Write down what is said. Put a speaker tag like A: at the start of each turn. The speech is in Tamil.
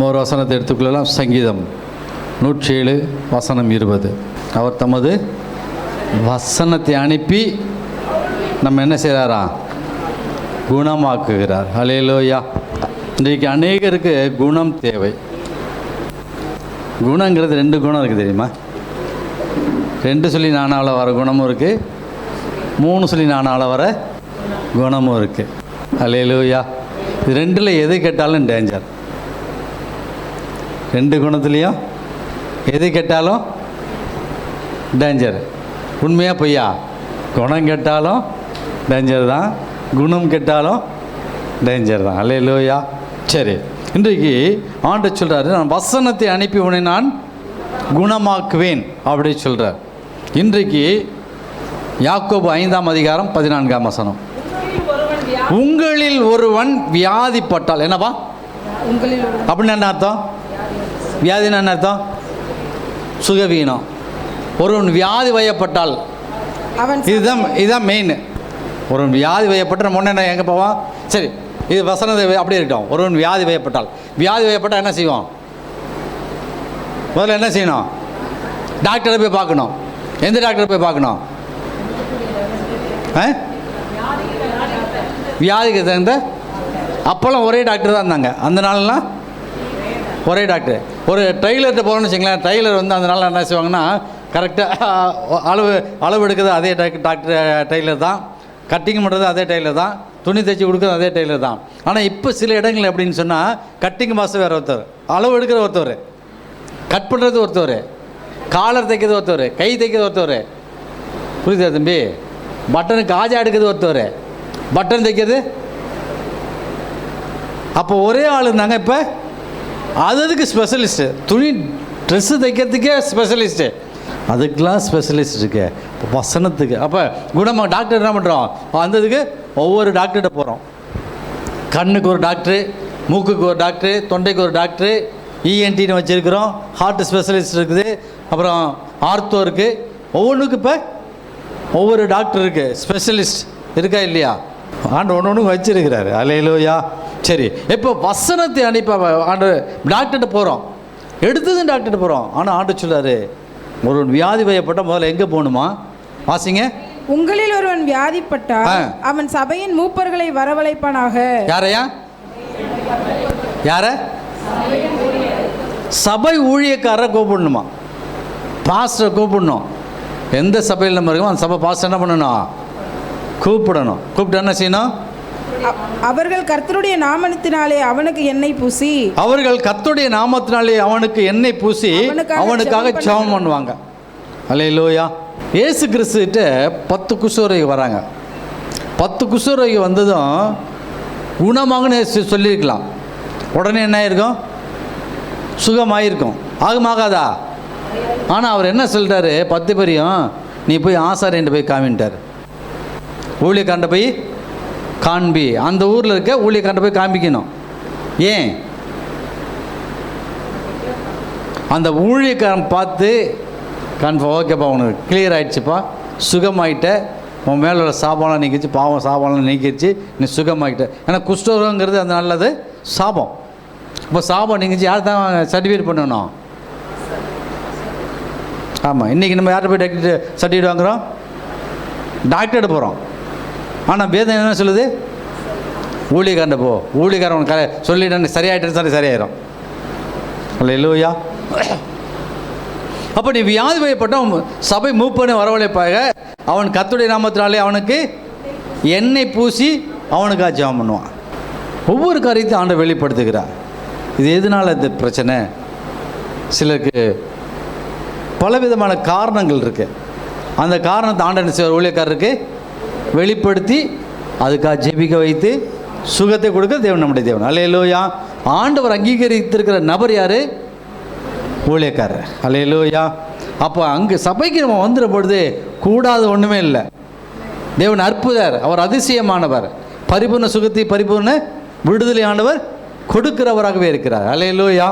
A: நம்ம ஒரு வசனத்தை எடுத்துக்கொள்ளலாம் சங்கீதம் நூற்றி ஏழு வசனம் இருபது அவர் தமது வசனத்தை அனுப்பி நம்ம என்ன செய்கிறாரா குணமாக்குகிறார் அலையலோயா இன்றைக்கு அநேகருக்கு குணம் தேவை குணங்கிறது ரெண்டு குணம் இருக்குது தெரியுமா ரெண்டு சொல்லி நானாவில் வர குணமும் இருக்குது மூணு சொல்லி நானாவில் வர குணமும் இருக்குது அலையலோயா இது ரெண்டில் எது கேட்டாலும் டேஞ்சர் ரெண்டு குணத்துலேயும் எது கெட்டாலும் டேஞ்சர் உண்மையாக பொய்யா குணம் கெட்டாலும் டேஞ்சர் தான் குணம் கெட்டாலும் டேஞ்சர் தான் அல்ல இல்லையா சரி இன்றைக்கு ஆண்டு சொல்கிறாரு நான் வசனத்தை அனுப்பி உன்னை நான் குணமாக்குவேன் அப்படி சொல்கிறார் இன்றைக்கு யாக்கோபு ஐந்தாம் அதிகாரம் பதினான்காம் வசனம் உங்களில் ஒருவன் வியாதிப்பட்டால் என்னவா அப்படின்னு என்ன அர்த்தம் வியாதினா என்ன அர்த்தம் சுகவீனம் ஒருவன் வியாதி வயப்பட்டால் அவன் இதுதான் இதுதான் மெயின் ஒருவன் வியாதி வயப்பட்டு நம்ம ஒன்று எங்கே போவான் சரி இது வசனத்தை அப்படியே இருக்கட்டும் ஒருவன் வியாதி வயப்பட்டால் வியாதி வயப்பட்டால் என்ன செய்வோம் முதல்ல என்ன செய்யணும் டாக்டரை போய் பார்க்கணும் எந்த டாக்டரை போய் பார்க்கணும் வியாதிக்கு தகுந்த அப்போல்லாம் ஒரே டாக்டர் தான் இருந்தாங்க அந்த நாள்லாம் ஒரே டாக்டர் ஒரு ட்ரெய்லர்கிட்ட போகிறோம்னு வச்சுங்களேன் ட்ரெய்லர் வந்து அந்த நாளில் என்ன செய்வாங்கன்னா கரெக்டாக அளவு அளவு எடுக்கிறது அதே டாக்டர் டெய்லர் தான் கட்டிங் பண்ணுறது அதே டெய்லர் தான் துணி தைச்சி கொடுக்குறது அதே டெய்லர் தான் ஆனால் இப்போ சில இடங்கள் அப்படின்னு சொன்னால் கட்டிங் மாதம் வேறு ஒருத்தர் அளவு எடுக்கிற ஒருத்தர் கட் பண்ணுறது ஒருத்தர் காலர் தைக்கிறது ஒருத்தர் கை தைக்கிறது ஒருத்தர் புரியுதா தம்பி பட்டனு காஜா எடுக்கிறது ஒருத்தர் பட்டன் தைக்கிறது அப்போ ஒரே ஆள் இருந்தாங்க இப்போ அது அதுக்கு ஸ்பெஷலிஸ்ட்டு துணி ட்ரெஸ்ஸு தைக்கிறதுக்கே ஸ்பெஷலிஸ்ட்டு அதுக்கெலாம் ஸ்பெஷலிஸ்ட் இருக்கு வசனத்துக்கு அப்போ குணமாக டாக்டர் என்ன பண்ணுறோம் வந்ததுக்கு ஒவ்வொரு டாக்டர்கிட்ட போகிறோம் கண்ணுக்கு ஒரு டாக்டரு மூக்குக்கு ஒரு டாக்டரு தொண்டைக்கு ஒரு டாக்டரு இஎன்டின்னு e வச்சுருக்கிறோம் ஹார்ட் ஸ்பெஷலிஸ்ட் இருக்குது அப்புறம் ஆர்த்தோ இருக்குது ஒவ்வொன்றுக்கு இப்போ ஒவ்வொரு டாக்டர் இருக்குது ஸ்பெஷலிஸ்ட் இருக்கா இல்லையா ஆண்டு ஒன்று ஒன்று வச்சுருக்கிறாரு அலையிலோயா சரி இப்போ வசனத்தை அனுப்ப ஆண்டு டாக்டர்கிட்ட போகிறோம் எடுத்ததும் டாக்டர்கிட்ட போகிறோம் ஆனால் ஆண்டு சொல்லாரு ஒருவன் வியாதி வயப்பட்ட முதல்ல எங்கே போகணுமா வாசிங்க
B: உங்களில் ஒருவன் வியாதிப்பட்டால் அவன் சபையின் மூப்பர்களை வரவழைப்பானாக
A: யாரையா யார சபை ஊழியக்காரரை கூப்பிடணுமா பாஸ்டரை கூப்பிடணும் எந்த சபையில் நம்ம இருக்கோ அந்த சபை பாஸ்டர் என்ன பண்ணணும் கூப்பிடணும் கூப்பிட்டு என்ன செய்யணும்
B: அவர்கள் கர்த்தருடைய நாமத்தினாலே அவனுக்கு எண்ணெய் பூசி
A: அவர்கள் கர்த்தருடைய நாமத்தினாலே அவனுக்கு எண்ணெய் பூசி அவனுக்காக சவம் பண்ணுவாங்க அலே லோயா ஏசு கிறிஸ்துகிட்ட பத்து குசோரைக்கு வராங்க பத்து குசோரைக்கு வந்ததும் குணமாகனு சொல்லியிருக்கலாம் உடனே என்ன ஆயிருக்கும் சுகமாயிருக்கும் ஆகுமாகாதா ஆனால் அவர் என்ன சொல்கிறாரு பத்து பேரையும் நீ போய் ஆசாரின்ட்டு போய் காமின்ட்டார் ஊழியக்காரன்ட்ட போய் காண்பி அந்த ஊரில் இருக்க ஊழியக்காரன் போய் காண்பிக்கணும் ஏன் அந்த ஊழியக்காரன் பார்த்து கன்ஃபார்ம் ஓகேப்பா உனக்கு கிளியர் ஆகிடுச்சுப்பா சுகமாயிட்ட உன் மேலே உள்ள சாபம்லாம் நீக்கிச்சு பாவம் சாபம்லாம் நீக்கிச்சு நீ சுகமாகிட்ட ஏன்னா குஷ்டரோகங்கிறது அது நல்லது சாபம் இப்போ சாபம் நீங்கிச்சு யார் தான் சர்டிஃபிகேட் பண்ணணும் ஆமாம் இன்றைக்கி நம்ம யார்கிட்ட போய் டாக்டர் சர்டிஃபிகேட் வாங்குகிறோம் டாக்டர்கிட்ட போகிறோம் ஆனால் வேதம் என்ன சொல்லுது ஊழியக்காரன் போ ஊழிகாரன் கரை சொல்லிட்டு சரியாயிட்டேன்னு சொல்லி சரியாயிரும் இல்லை இல்லையா அப்போ நீ வியாதி வயப்பட்டோம் சபை மூப்பனு வரவழைப்பாக அவன் கத்துடைய நாமத்தினாலே அவனுக்கு எண்ணெய் பூசி அவனுக்காக ஜெபம் பண்ணுவான் ஒவ்வொரு காரியத்தையும் ஆண்டை வெளிப்படுத்துகிறான் இது எதனால் இந்த பிரச்சனை சிலருக்கு பலவிதமான காரணங்கள் இருக்குது அந்த காரணத்தை ஆண்டை ஊழியக்காரருக்கு வெளிப்படுத்தி அதுக்காக ஜெபிக்க வைத்து சுகத்தை கொடுக்க தேவன் நம்முடைய தேவன் அலையலோயா ஆண்டவர் அங்கீகரித்திருக்கிற நபர் யார் ஊழியக்காரர் அலையலோயா அப்போ அங்கே சபைக்கு நம்ம வந்துடும் பொழுது கூடாது ஒன்றுமே இல்லை தேவன் அற்புதர் அவர் அதிசயமானவர் பரிபூர்ண சுகத்தை பரிபூர்ண விடுதலையானவர் கொடுக்கிறவராகவே இருக்கிறார் அலையலோயா